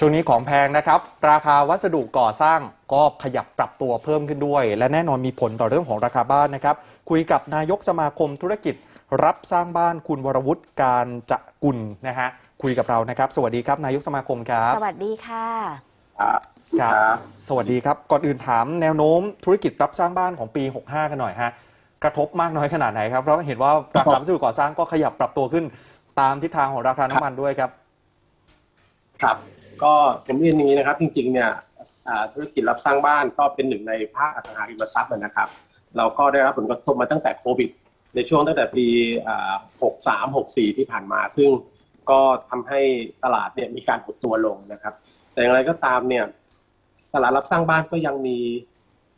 ช่วงนี้ของแพงนะครับ ราคาวัสดุก่อสร้างก็ขยับปรับตัวเพิ่มขึ้นด้วย และแน่นอนมีผลต่อเรื่องของราคาบ้านนะครับ คุยกับนายกสมาคมธุรกิจ รับสร้างบ้านคุณวรวุฒิการจะกุลนะฮะคุยกับเรานะครับ สวัสดีครับนายกสมาคมครับ สวัสดีค่ะครับครับ สวัสดีครับ ก่อนอื่นถามแนวโน้มธุรกิจรับสร้างบ้านของปี 65 กันหน่อยฮะกระทบมากน้อยขนาดไหนครับเพราะเห็นว่าราคาวัสดุก่อสร้างก็ขยับปรับตัวขึ้น ตามทิศทางของราคาน้ำมันด้วยครับ ครับ ก็ผมเรียนอย่างนี้นะครับ จริงๆเนี่ยธุรกิจรับสร้างบ้านก็เป็นหนึ่งในภาคอสังหาริมทรัพย์นะครับ เราก็ได้รับผลกระทบมาตั้งแต่โควิด ในช่วงตั้งแต่ปีอ่า63 64 ที่ผ่านมา ซึ่งก็ทำให้ตลาดเนี่ยมีการหดตัวลงนะครับ แต่อย่างไรก็ตามเนี่ยตลาดรับสร้างบ้านก็ยังมี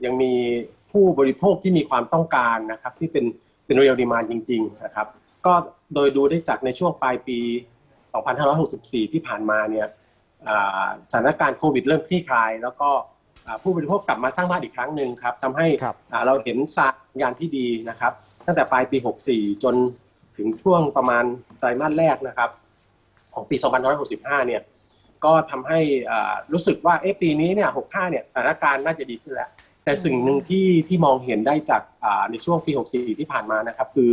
ยังมีผู้บริโภคที่มีความต้องการนะครับ ที่เป็นเป็นเรียลดีมานจริง ๆนะครับ ก็โดยดูได้จากในช่วงปลายปี 2564 ที่ผ่านมาเนี่ย สถานการณ์โควิดเริ่มคลี่คลาย แล้วก็อ่าผู้บริโภคกลับมาสร้างบ้านอีกครั้งหนึ่งครับทำให้ครับอ่าเราเห็นสัญญาณที่ดีนะครับ ตั้งแต่ปลายปี 64 จนถึงช่วงประมาณไตรมาสแรกนะครับ ของปี 2565 เนี่ยก็ทำให้อ่ารู้สึกว่าเอ๊ะปีนี้เนี่ย 65 เนี่ยสถานการณ์น่าจะดีขึ้นแล้ว แต่สิ่งหนึ่งที่ที่มองเห็นได้จากอ่าในช่วงปี 64 ที่ผ่านมานะครับ คือ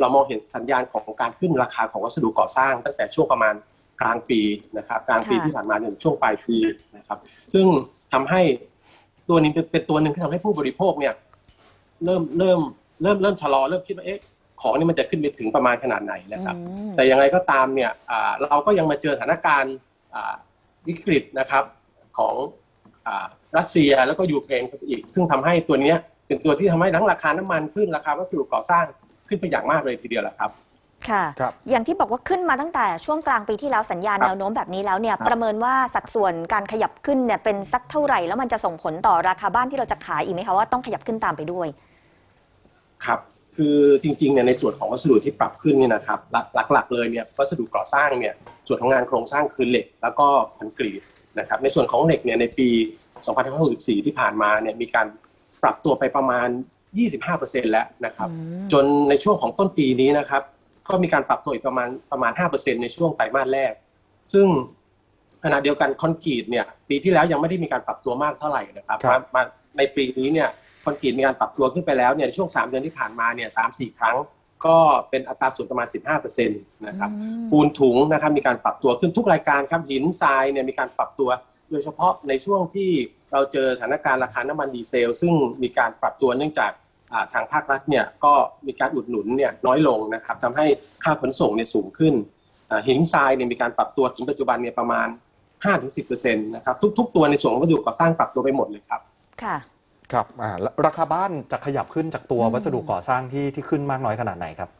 เรามองเห็นสัญญาณของการขึ้นราคาของวัสดุก่อสร้าง ตั้งแต่ช่วงประมาณ กลางปีนะครับ กลางปีค่ะที่ผ่านมาจนถึงช่วงปลายปีนะครับ ซึ่งทำให้ตัวนี้เป็นเป็นตัวหนึ่งที่ทำให้ผู้บริโภคเนี่ยเริ่มเริ่มเริ่มเริ่มชะลอเริ่มคิดว่าเอ๊ะของนี่มันจะขึ้นไปถึงประมาณขนาดไหนนะครับอืมแต่อย่างไรก็ตามเนี่ยอ่าเราก็ยังมาเจอสถานการณ์อ่าวิกฤตนะครับของอ่ารัสเซียแล้วก็ยูเครนเข้าไปอีก ซึ่งทำให้ตัวเนี้ยเป็นตัวที่ทำให้ทั้งราคาน้ำมันขึ้นราคาวัสดุก่อสร้างขึ้นไปอย่างมากเลยทีเดียวแหละครับ ค่ะครับ อย่างที่บอกว่าขึ้นมาตั้งแต่ช่วงกลางปีที่แล้วสัญญาณครับแนวโน้มแบบนี้แล้วเนี่ยครับประเมินว่าสัดส่วนการขยับขึ้นเนี่ยเป็นสักเท่าไหร่ แล้วมันจะส่งผลต่อราคาบ้านที่เราจะขายอีกไหมคะว่าต้องขยับขึ้นตามไปด้วย ครับ คือจริงๆเนี่ยในส่วนของวัสดุที่ปรับขึ้นเนี่ยนะครับหลักหลักๆเลยเนี่ยวัสดุก่อสร้างเนี่ยส่วนของงานโครงสร้างคือเหล็ก แล้วก็คอนกรีตนะครับในส่วนของเหล็กเนี่ยในปี 2564 ที่ผ่านมาเนี่ยมีการปรับตัวไปประมาณ 25%แล้วนะครับอืมจนในช่วงของต้นปีนี้นะครับ ก็มีการปรับตัวอีกประมาณประมาณ 5%ในช่วงไตรมาสแรก ซึ่งขณะเดียวกันคอนกรีตเนี่ยปีที่แล้วยังไม่ได้มีการปรับตัวมากเท่าไหร่นะครับครับ มามาในปีนี้เนี่ยคอนกรีตมีการปรับตัวขึ้นไปแล้วเนี่ยในช่วง 3 เดือนที่ผ่านมาเนี่ยสามสี่ครั้ง ก็เป็นอัตราส่วนประมาณ 15%นะครับ อืม ปูนถุงนะครับมีการปรับตัวขึ้นทุกรายการครับหินทรายเนี่ยมีการปรับตัว โดยเฉพาะในช่วงที่เราเจอสถานการณ์ราคาน้ำมันดีเซล ซึ่งมีการปรับตัวเนื่องจากอ่า ทางภาครัฐเนี่ยก็มีการอุดหนุนเนี่ยน้อยลงนะครับทำให้ค่าขนส่งเนี่ยสูงขึ้นอ่าหินทรายเนี่ยมีการปรับตัวถึงปัจจุบันเนี่ยประมาณ 5-10%นะครับทุกๆตัวในส่วนของวัสดุก่อสร้างปรับตัวไปหมดเลยครับค่ะครับอ่าแล้วราคาบ้านจะขยับขึ้นจากตัวอืมวัสดุก่อสร้างที่ที่ขึ้นมากน้อยขนาดไหนครับ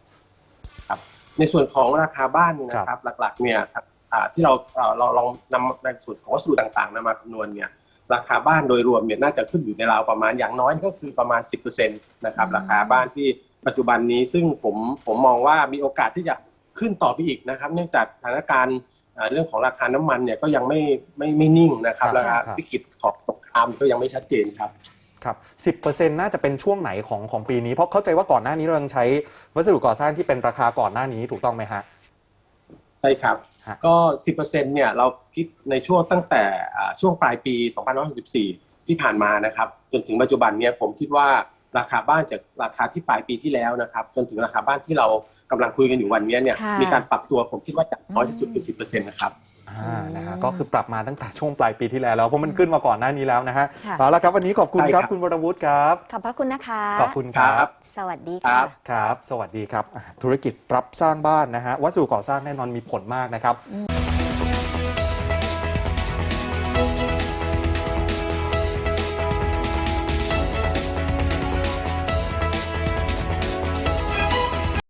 ในส่วนของราคาบ้านเนี่ยนะคครัรับบหลักๆเนี่ยครับอ่าที่เราเอ่อเราลองนำในส่วนของวัสดุต่างๆนำมาคำนวณเนี่ย ราคาบ้านโดยรวมเนี่ยน่าจะขึ้นอยู่ในราวประมาณอย่างน้อยก็คือประมาณ 10%นะครับอืมราคาบ้านที่ปัจจุบันนี้ซึ่งผมผมมองว่ามีโอกาสที่จะขึ้นต่อไปอีกนะครับ เนื่องจากสถานการณ์อ่าเรื่องของราคาน้ำมันเนี่ยก็ยังไม่ไม่ไม่นิ่งนะครับครับราคาครับวิกฤตของสงครามก็ยังไม่ชัดเจนครับครับสิบเปอร์เซ็นต์น่าจะเป็นช่วงไหนของของปีนี้ เพราะเข้าใจว่าก่อนหน้านี้เรายังใช้วัสดุก่อสร้างที่เป็นราคาก่อนหน้านี้ถูกต้องไหมฮะ ใช่ครับฮะก็ 10%เนี่ยเราคิดในช่วงตั้งแต่อ่าช่วงปลายปี 2564 ที่ผ่านมานะครับ จนถึงปัจจุบันเนี่ยผมคิดว่าราคาบ้านจากราคาที่ปลายปีที่แล้วนะครับจนถึงราคาบ้านที่เรากำลังคุยกันอยู่วันนี้เนี่ยค่ะมีการปรับตัวผมคิดว่าอย่างน้อยที่สุดคือ 10%นะครับอ่า นะฮะอืมก็คือปรับมาตั้งแต่ช่วงปลายปีที่แล้วแล้วเพราะมันขึ้นมาก่อนหน้านี้แล้วนะฮะค่ะเอาละครับวันนี้ขอบคุณใช่คครัรับบ คุณวรวุฒิครับ ขอบพระคุณนะคะ ขอบคุณครับสวัสดีครัค่ะบครับ สวัสดีครับอะธุรกิจรับสร้างบ้านนะฮะวัสดุก่อสร้างแน่นอนมีผลมากนะครับ